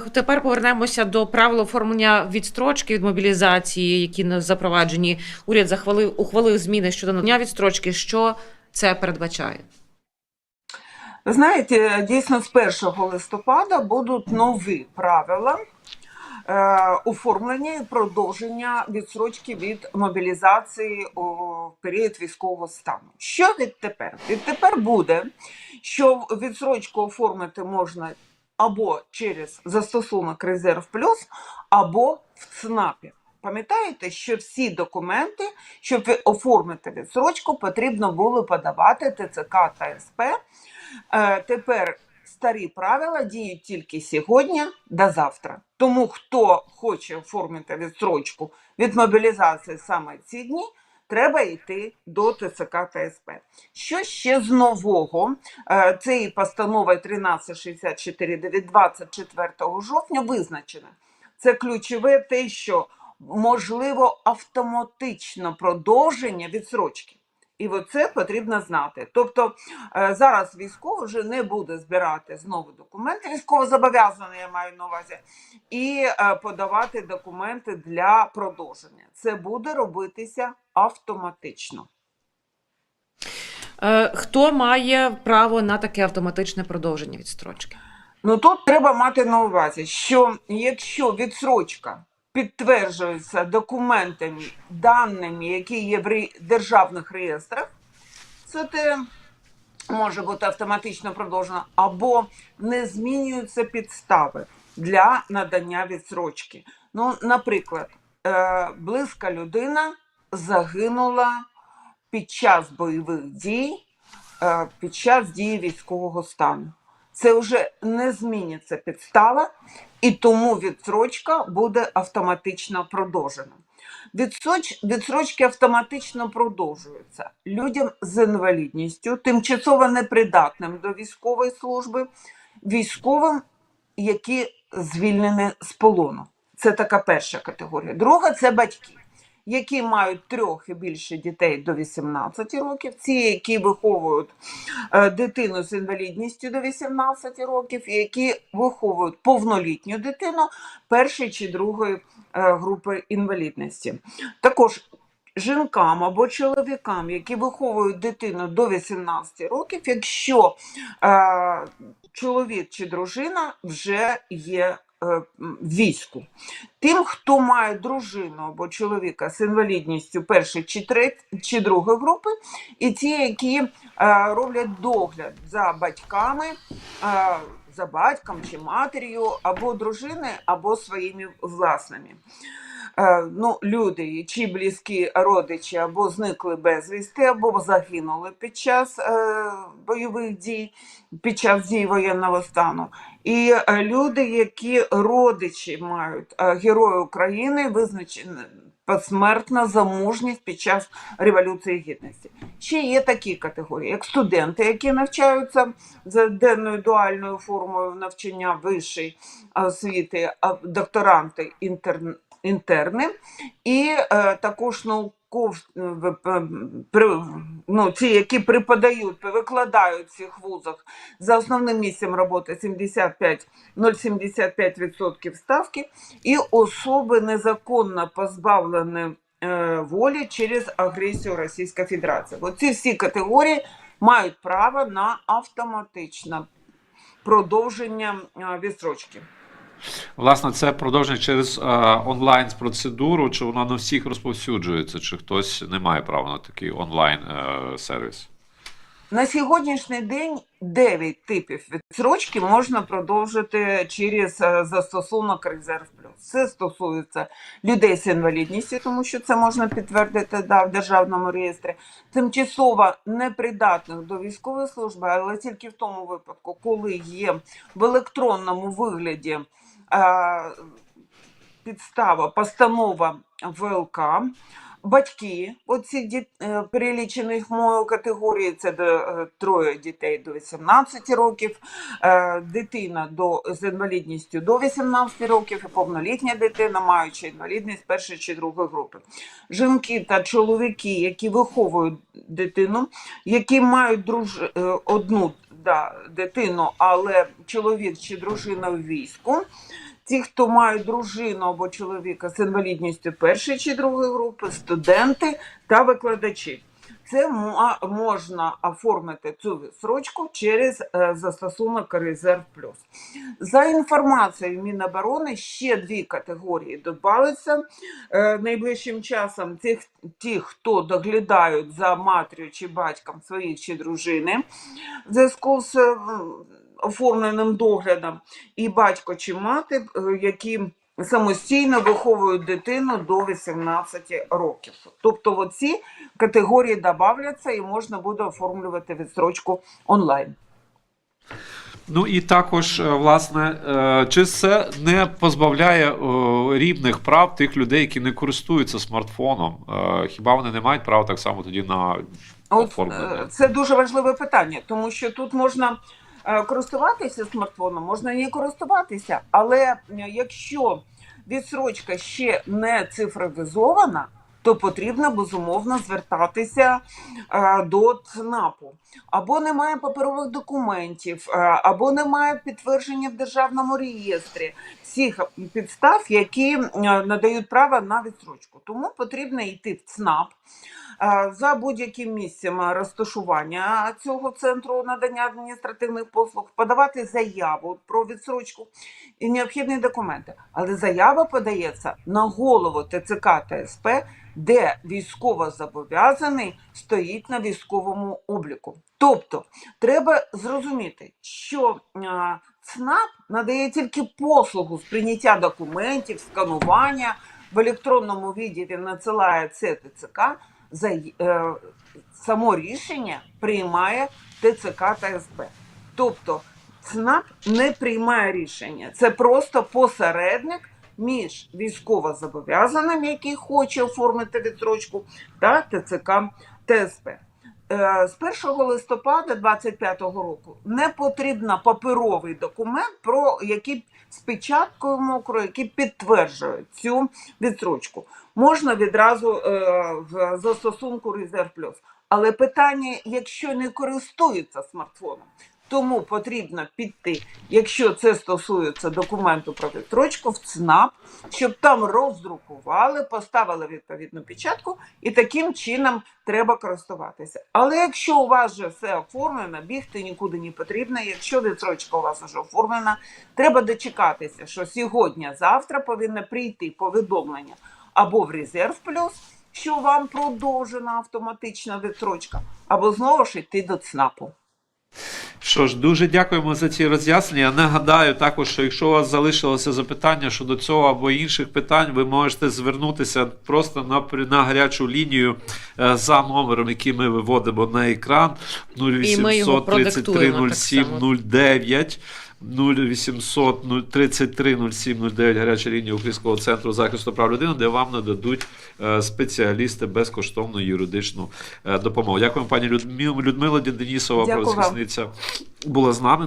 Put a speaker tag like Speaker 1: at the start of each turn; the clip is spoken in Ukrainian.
Speaker 1: тепер повернемося до правил оформлення відстрочки від мобілізації, які запроваджені. Уряд захвалив ухвалив зміни щодо надання відстрочки. Що це передбачає?
Speaker 2: Ви знаєте, дійсно з 1 листопада будуть нові правила е, оформлення і продовження відсрочки від мобілізації у період військового стану. Що відтепер? Відтепер буде, що відсрочку оформити можна або через застосунок Резерв Плюс, або в ЦНАПі. Пам'ятаєте, що всі документи, щоб ви- оформити відсрочку, потрібно було подавати ТЦК та СП. Е, Тепер старі правила діють тільки сьогодні до завтра. Тому хто хоче оформити відстрочку від мобілізації саме ці дні, треба йти до ТЦК та СП. Що ще з нового? цієї постанови і постанова 1364 від 24 жовтня визначено? Це ключове те, що можливо автоматично продовження відсрочки. І оце потрібно знати. Тобто е, зараз військовий вже не буде збирати знову документи, військовозобов'язаний, я маю на увазі, і е, подавати документи для продовження. Це буде робитися автоматично.
Speaker 1: Е, Хто має право на таке автоматичне продовження відстрочки?
Speaker 2: Ну тут треба мати на увазі, що якщо відсрочка підтверджується документами, даними, які є в державних реєстрах, це те може бути автоматично продовжено, або не змінюються підстави для надання відсрочки. Ну, наприклад, е, близька людина загинула під час бойових дій, е, під час дії військового стану. Це вже не зміниться підстава, і тому відсрочка буде автоматично продовжена. Відсоч, відсрочки автоматично продовжуються людям з інвалідністю, тимчасово непридатним до військової служби, військовим, які звільнені з полону. Це така перша категорія. Друга це батьки, які мають трьох і більше дітей до 18 років, ці, які виховують е, дитину з інвалідністю до 18 років, і які виховують повнолітню дитину першої чи другої е, групи інвалідності. Також жінкам або чоловікам, які виховують дитину до 18 років, якщо е, чоловік чи дружина вже є війську. Тим, хто має дружину або чоловіка з інвалідністю першої чи треть, чи другої групи, і ті, які е, роблять догляд за батьками, е, за батьком чи матір'ю, або дружини, або своїми власними. Е, ну, люди, чи близькі родичі, або зникли безвісти, або загинули під час е, бойових дій, під час дій воєнного стану. І е, люди, які родичі мають герої України, визначені посмертна замужність під час Революції Гідності. Ще є такі категорії, як студенти, які навчаються за денною дуальною формою навчання вищої освіти, докторанти інтерн, інтерни, і е, також науков, в- п- при- ну, ті, які преподають, викладають в цих вузах за основним місцем роботи 75 0,75% ставки, і особи незаконно позбавлені е, волі через агресію Російської Федерації. Оці всі категорії мають право на автоматичне продовження е, відстрочки.
Speaker 3: Власне, це продовження через е, онлайн процедуру, чи вона на всіх розповсюджується, чи хтось не має права на такий онлайн е, сервіс?
Speaker 2: На сьогоднішній день 9 типів відсрочки можна продовжити через е, застосунок Резерв. Це стосується людей з інвалідністю, тому що це можна підтвердити да, в державному реєстрі, тимчасово непридатних до військової служби, але тільки в тому випадку, коли є в електронному вигляді а, підстава, постанова ВЛК. Батьки оці е, перелічених мою категорії, це до, е, троє дітей до 18 років, е, дитина до, з інвалідністю до 18 років і повнолітня дитина, маючи інвалідність першої чи другої групи. Жінки та чоловіки, які виховують дитину, які мають друж... одну да, дитину, але чоловік чи дружина в війську. Ті, хто мають дружину або чоловіка з інвалідністю першої чи другої групи, студенти та викладачі. Це можна оформити цю відсрочку через е, застосунок Резерв Плюс. За інформацією Міноборони, ще дві категорії додаються е, найближчим часом. Ті, ті, хто доглядають за матір'ю чи батьком своїх чи дружини в зв'язку з оформленим доглядом, і батько чи мати, е, які самостійно виховують дитину до 18 років. Тобто, оці категорії додавляться і можна буде оформлювати відстрочку онлайн.
Speaker 3: Ну і також, е, власне, е, чи це не позбавляє рівних прав тих людей, які не користуються смартфоном? Хіба вони не мають права так само тоді на
Speaker 2: От
Speaker 3: оформлення?
Speaker 2: це дуже важливе питання, тому що тут можна користуватися смартфоном, можна не користуватися, але е, якщо відсрочка ще не цифровізована, то потрібно безумовно звертатися е, до ЦНАПу. Або немає паперових документів, е, або немає підтвердження в державному реєстрі всіх підстав, які е, надають право на відсрочку. Тому потрібно йти в ЦНАП. За будь-яким місцем розташування цього центру надання адміністративних послуг подавати заяву про відсрочку і необхідні документи. Але заява подається на голову ТЦК та СП, де військовозобов'язаний стоїть на військовому обліку. Тобто треба зрозуміти, що ЦНАП надає тільки послугу з прийняття документів, сканування в електронному віді він надсилає це ТЦК. За е, само рішення приймає ТЦК та СБ. Тобто ЦНАП не приймає рішення. Це просто посередник між військовозобов'язаним, який хоче оформити відсрочку, та ТЦК ТСП. Е, З 1 листопада 2025 року не потрібен паперовий документ, про який з печаткою мокрою, який підтверджує цю відсрочку. Можна відразу е, в застосунку Резерв Плюс. Але питання, якщо не користуються смартфоном, тому потрібно піти, якщо це стосується документу про відстрочку, в ЦНАП, щоб там роздрукували, поставили відповідну печатку, і таким чином треба користуватися. Але якщо у вас вже все оформлено, бігти нікуди не потрібно. Якщо відстрочка у вас вже оформлена, треба дочекатися, що сьогодні-завтра повинно прийти повідомлення або в резерв плюс, що вам продовжена автоматична відстрочка, або знову ж йти до ЦНАПу.
Speaker 3: Що ж, дуже дякуємо за ці роз'яснення. Нагадаю також, що якщо у вас залишилося запитання щодо цього або інших питань, ви можете звернутися просто на, на гарячу лінію е, за номером, який ми виводимо на екран
Speaker 1: ми
Speaker 3: 0800 33 07 09. 0800 33 07 09 гаряча лінія Українського центру захисту прав людини, де вам нададуть е, спеціалісти безкоштовну юридичну е, допомогу. Дякую, пані Людмила Денисова, правозахисниця, була з нами.